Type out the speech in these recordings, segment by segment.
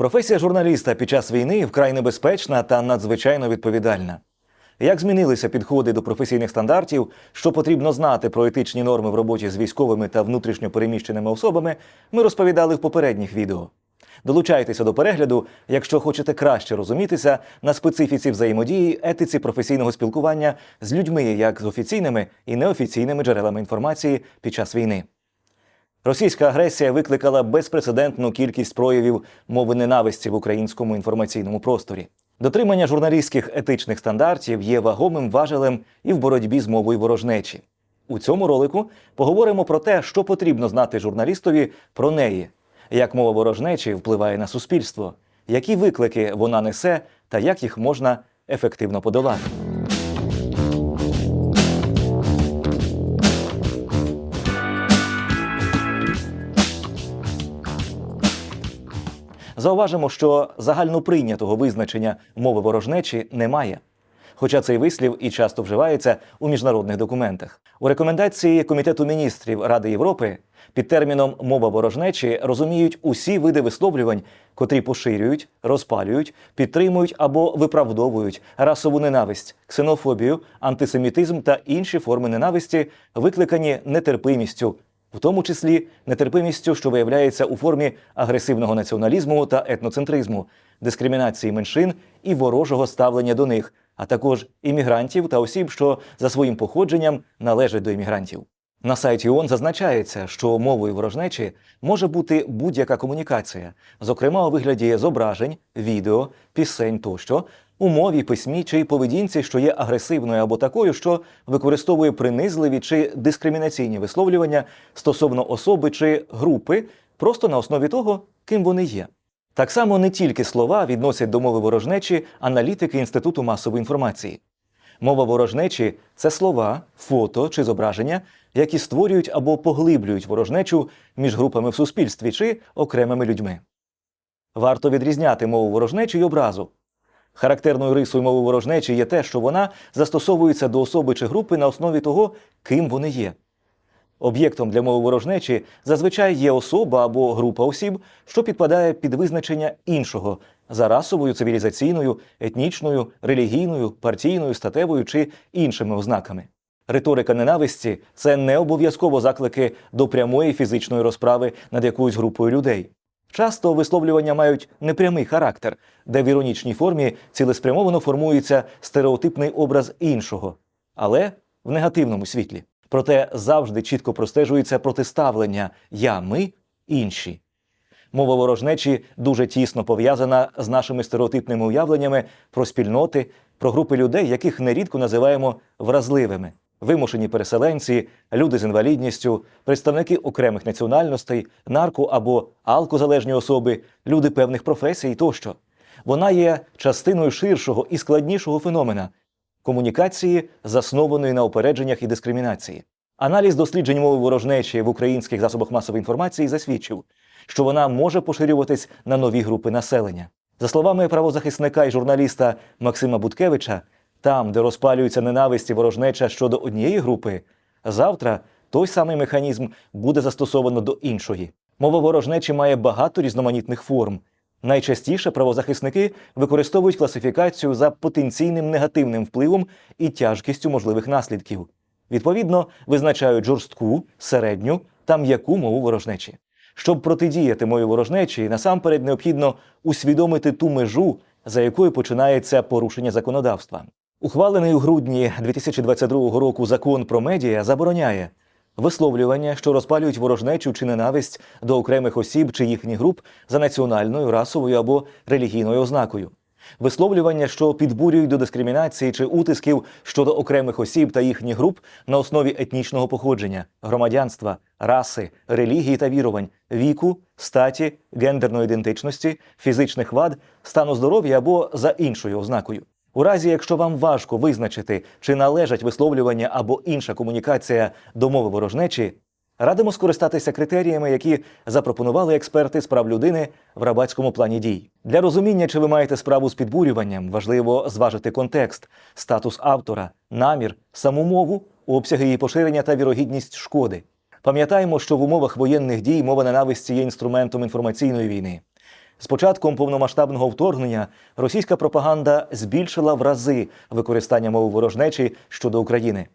Професія журналіста під час війни вкрай небезпечна та надзвичайно відповідальна. Як змінилися підходи до професійних стандартів, що потрібно знати про етичні норми в роботі з військовими та внутрішньо переміщеними особами, ми розповідали в попередніх відео. Долучайтеся до перегляду, якщо хочете краще розумітися на специфіці взаємодії, етиці професійного спілкування з людьми, як з офіційними і неофіційними джерелами інформації під час війни. Російська агресія викликала безпрецедентну кількість проявів мови ненависті в українському інформаційному просторі. Дотримання журналістських етичних стандартів є вагомим важелем і в боротьбі з мовою ворожнечі. У цьому ролику поговоримо про те, що потрібно знати журналістові про неї, як мова ворожнечі впливає на суспільство, які виклики вона несе та як їх можна ефективно подолати. Зауважимо, що загальноприйнятого визначення мови ворожнечі немає. Хоча цей вислів і часто вживається у міжнародних документах. У рекомендації Комітету міністрів Ради Європи під терміном мова ворожнечі розуміють усі види висловлювань, котрі поширюють, розпалюють, підтримують або виправдовують расову ненависть, ксенофобію, антисемітизм та інші форми ненависті, викликані нетерпимістю, в тому числі нетерпимістю, що виявляється у формі агресивного націоналізму та етноцентризму, дискримінації меншин і ворожого ставлення до них, а також іммігрантів та осіб, що за своїм походженням належать до іммігрантів. На сайті ООН зазначається, що мовою ворожнечі може бути будь-яка комунікація, зокрема у вигляді зображень, відео, пісень тощо, у мові, письмі чи поведінці, що є агресивною або такою, що використовує принизливі чи дискримінаційні висловлювання стосовно особи чи групи, просто на основі того, ким вони є. Так само не тільки слова відносять до мови ворожнечі аналітики Інституту масової інформації. Мова ворожнечі це слова, фото чи зображення, які створюють або поглиблюють ворожнечу між групами в суспільстві чи окремими людьми. Варто відрізняти мову ворожнечі й образу. Характерною рисою мови ворожнечі є те, що вона застосовується до особи чи групи на основі того, ким вони є. Об'єктом для мови ворожнечі зазвичай є особа або група осіб, що підпадає під визначення іншого за расовою, цивілізаційною, етнічною, релігійною, партійною, статевою чи іншими ознаками. Риторика ненависті це не обов'язково заклики до прямої фізичної розправи над якоюсь групою людей. Часто висловлювання мають непрямий характер, де в іронічній формі цілеспрямовано формується стереотипний образ іншого, але в негативному світлі. Проте завжди чітко простежується протиставлення я, ми, інші. Мова ворожнечі дуже тісно пов'язана з нашими стереотипними уявленнями про спільноти, про групи людей, яких нерідко називаємо вразливими. Вимушені переселенці, люди з інвалідністю, представники окремих національностей, нарко або алкозалежні особи, люди певних професій тощо. Вона є частиною ширшого і складнішого феномена комунікації, заснованої на упередженнях і дискримінації. Аналіз досліджень мови ворожнечі в українських засобах масової інформації засвідчив, що вона може поширюватись на нові групи населення. За словами правозахисника і журналіста Максима Буткевича, там, де розпалюється ненависть і ворожнеча щодо однієї групи, завтра той самий механізм буде застосовано до іншої. Мова ворожнечі має багато різноманітних форм. Найчастіше правозахисники використовують класифікацію за потенційним негативним впливом і тяжкістю можливих наслідків. Відповідно, визначають жорстку, середню та м'яку мову ворожнечі. Щоб протидіяти мові ворожнечі, насамперед необхідно усвідомити ту межу, за якою починається порушення законодавства. Ухвалений у грудні 2022 року закон про медіа забороняє висловлювання, що розпалюють ворожнечу чи ненависть до окремих осіб чи їхніх груп за національною, расовою або релігійною ознакою. Висловлювання, що підбурюють до дискримінації чи утисків щодо окремих осіб та їхніх груп на основі етнічного походження, громадянства, раси, релігії та вірувань, віку, статі, гендерної ідентичності, фізичних вад, стану здоров'я або за іншою ознакою. У разі, якщо вам важко визначити, чи належать висловлювання або інша комунікація до мови ворожнечі, радимо скористатися критеріями, які запропонували експерти з прав людини в рабатському плані дій. Для розуміння, чи ви маєте справу з підбурюванням, важливо зважити контекст, статус автора, намір, саму мову, обсяги її поширення та вірогідність шкоди. Пам'ятаємо, що в умовах воєнних дій мова ненависті є інструментом інформаційної війни. З початком повномасштабного вторгнення російська пропаганда збільшила в рази використання мови ворожнечі щодо України.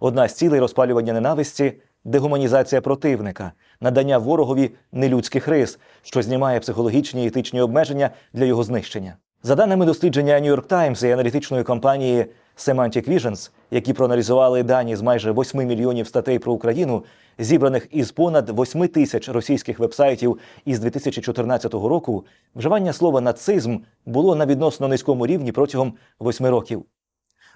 Одна з цілей розпалювання ненависті дегуманізація противника, надання ворогові нелюдських рис, що знімає психологічні і етичні обмеження для його знищення. За даними дослідження New York Times і аналітичної компанії Semantic Visions, які проаналізували дані з майже 8 мільйонів статей про Україну, зібраних із понад 8 тисяч російських вебсайтів із 2014 року, вживання слова нацизм було на відносно низькому рівні протягом 8 років.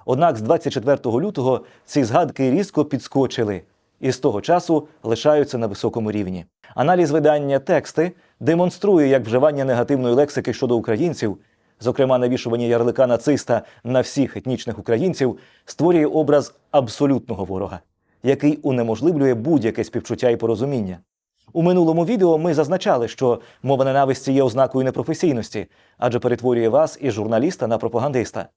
Однак з 24 лютого ці згадки різко підскочили і з того часу лишаються на високому рівні. Аналіз видання тексти демонструє, як вживання негативної лексики щодо українців, зокрема навішування ярлика нациста на всіх етнічних українців, створює образ абсолютного ворога, який унеможливлює будь-яке співчуття і порозуміння. У минулому відео ми зазначали, що мова ненависті є ознакою непрофесійності, адже перетворює вас із журналіста на пропагандиста.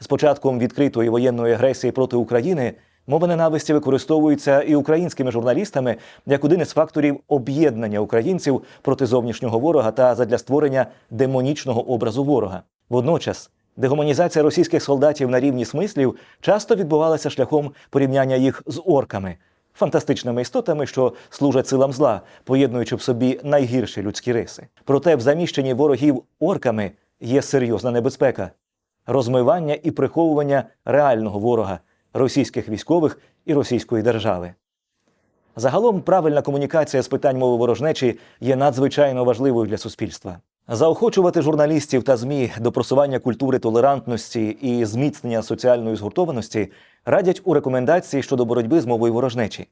З початком відкритої воєнної агресії проти України мова ненависті використовується і українськими журналістами як один із факторів об'єднання українців проти зовнішнього ворога та задля створення демонічного образу ворога. Водночас дегуманізація російських солдатів на рівні смислів часто відбувалася шляхом порівняння їх з орками. Фантастичними істотами, що служать силам зла, поєднуючи в собі найгірші людські риси. Проте в заміщенні ворогів орками є серйозна небезпека розмивання і приховування реального ворога російських військових і російської держави. Загалом правильна комунікація з питань мови ворожнечі є надзвичайно важливою для суспільства. Заохочувати журналістів та ЗМІ до просування культури толерантності і зміцнення соціальної згуртованості радять у рекомендації щодо боротьби з мовою ворожнечі.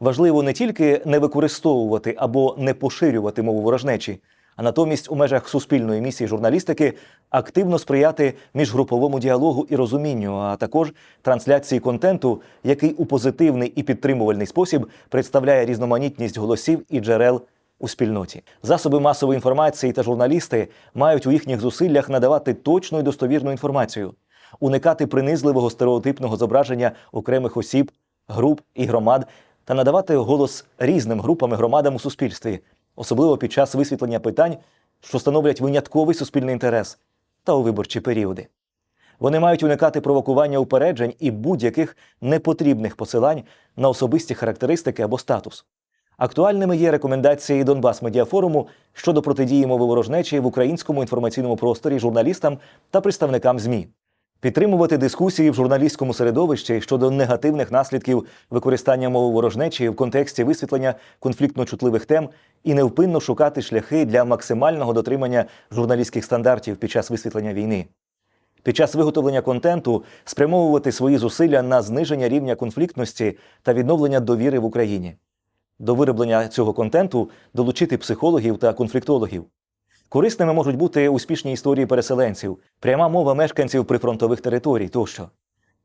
Важливо не тільки не використовувати або не поширювати мову ворожнечі, а натомість у межах суспільної місії журналістики активно сприяти міжгруповому діалогу і розумінню, а також трансляції контенту, який у позитивний і підтримувальний спосіб представляє різноманітність голосів і джерел у спільноті. Засоби масової інформації та журналісти мають у їхніх зусиллях надавати точну і достовірну інформацію, уникати принизливого стереотипного зображення окремих осіб, груп і громад та надавати голос різним групам і громадам у суспільстві, особливо під час висвітлення питань, що становлять винятковий суспільний інтерес та у виборчі періоди. Вони мають уникати провокування упереджень і будь-яких непотрібних посилань на особисті характеристики або статус. Актуальними є рекомендації Донбас Медіафоруму щодо протидії мови ворожнечі в українському інформаційному просторі журналістам та представникам ЗМІ. Підтримувати дискусії в журналістському середовищі щодо негативних наслідків використання мови ворожнечі в контексті висвітлення конфліктно чутливих тем і невпинно шукати шляхи для максимального дотримання журналістських стандартів під час висвітлення війни. Під час виготовлення контенту спрямовувати свої зусилля на зниження рівня конфліктності та відновлення довіри в Україні. До вироблення цього контенту долучити психологів та конфліктологів. Корисними можуть бути успішні історії переселенців, пряма мова мешканців прифронтових територій тощо.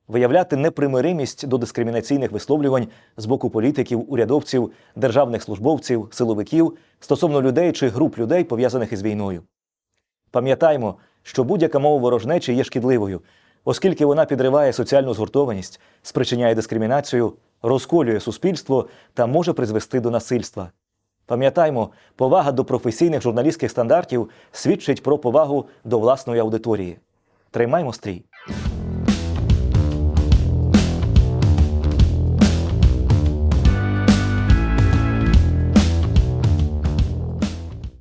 Виявляти непримиримість до дискримінаційних висловлювань з боку політиків, урядовців, державних службовців, силовиків стосовно людей чи груп людей, пов'язаних із війною. Пам'ятаймо, що будь-яка мова ворожнечі є шкідливою, оскільки вона підриває соціальну згуртованість, спричиняє дискримінацію, розколює суспільство та може призвести до насильства. Пам'ятаймо, повага до професійних журналістських стандартів свідчить про повагу до власної аудиторії. Тримаймо стрій!